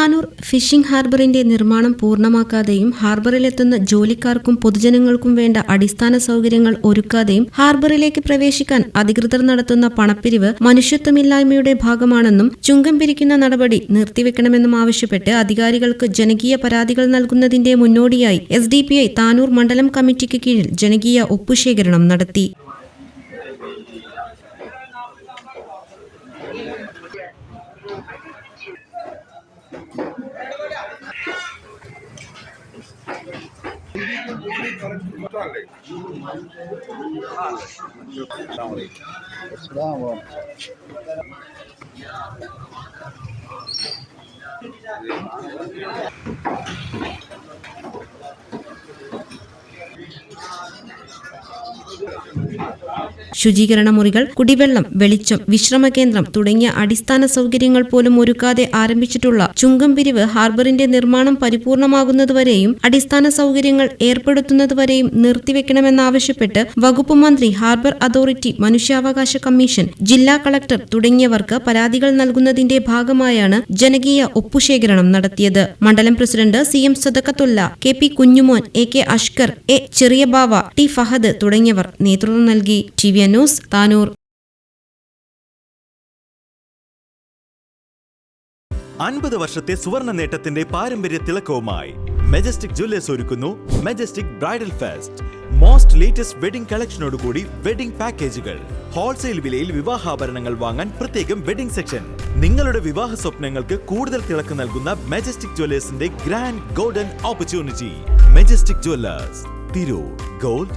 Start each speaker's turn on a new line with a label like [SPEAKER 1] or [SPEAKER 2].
[SPEAKER 1] Tanur fishing ഹാർബറിന്റെ നിർമ്മാണം പൂർണമാക്കാതെയും ഹാർബറിലെത്തുന്ന ജോലിക്കാർക്കും പൊതുജനങ്ങൾക്കും വേണ്ട അടിസ്ഥാന സൗകര്യങ്ങൾ ഒരുക്കാതെയും ഹാർബറിലേക്ക് പ്രവേശിക്കാൻ അധികൃതർ നടത്തുന്ന പണപ്പിരിവ് മനുഷ്യത്വമില്ലായ്മയുടെ ഭാഗമാണെന്നും ചുങ്കം പിരിക്കുന്ന നടപടി നിർത്തിവെക്കണമെന്നും ആവശ്യപ്പെട്ട് അധികാരികൾക്ക് ജനകീയ പരാതികൾ നൽകുന്നതിന്റെ മുന്നോടിയായി എസ് താനൂർ മണ്ഡലം കമ്മിറ്റിക്ക് കീഴിൽ ജനകീയ ഒപ്പുശേഖരണം നടത്തി. السلام عليكم ശുചീകരണ മുറികൾ കുടിവെള്ളം വെളിച്ചം വിശ്രമകേന്ദ്രം തുടങ്ങിയ അടിസ്ഥാന സൗകര്യങ്ങൾ പോലും ഒരുക്കാതെ ആരംഭിച്ചിട്ടുള്ള ചുങ്കം പിരിവ് ഹാർബറിന്റെ നിർമ്മാണം പരിപൂർണമാകുന്നതുവരെയും അടിസ്ഥാന സൗകര്യങ്ങൾ ഏർപ്പെടുത്തുന്നതുവരെയും നിർത്തിവെക്കണമെന്നാവശ്യപ്പെട്ട് വകുപ്പ് മന്ത്രി ഹാർബർ അതോറിറ്റി മനുഷ്യാവകാശ കമ്മീഷൻ ജില്ലാ കളക്ടർ തുടങ്ങിയവർക്ക് പരാതികൾ നൽകുന്നതിന്റെ ഭാഗമായാണ് ജനകീയ ഒപ്പുശേഖരണം നടത്തിയത്. മണ്ഡലം president C M Sadakkathulla K P Kunjumon A K Ashkar A Cheriyabava T Fahad തുടങ്ങിയവർ നേതൃത്വം നൽകി ടി വി ന്യൂസ് താനൂർ.
[SPEAKER 2] അൻപത് വർഷത്തെ സുവർണ നേട്ടത്തിന്റെ പാരമ്പര്യ തിളക്കവുമായി മെജസ്റ്റിക് ജ്വല്ലേഴ്സ് ഒരുക്കുന്നു Majestic bridal fest. Most latest wedding കളക്ഷനോടുകൂടി wedding പാക്കേജുകൾ ഹോൾസെയിൽ വിലയിൽ വിവാഹാഭരണങ്ങൾ വാങ്ങാൻ പ്രത്യേകം വെഡിംഗ് സെക്ഷൻ നിങ്ങളുടെ വിവാഹ സ്വപ്നങ്ങൾക്ക് കൂടുതൽ തിളക്ക് നൽകുന്ന Majestic ജ്വല്ലേഴ്സിന്റെ grand golden opportunity Majestic Jewellers Tirur. Gold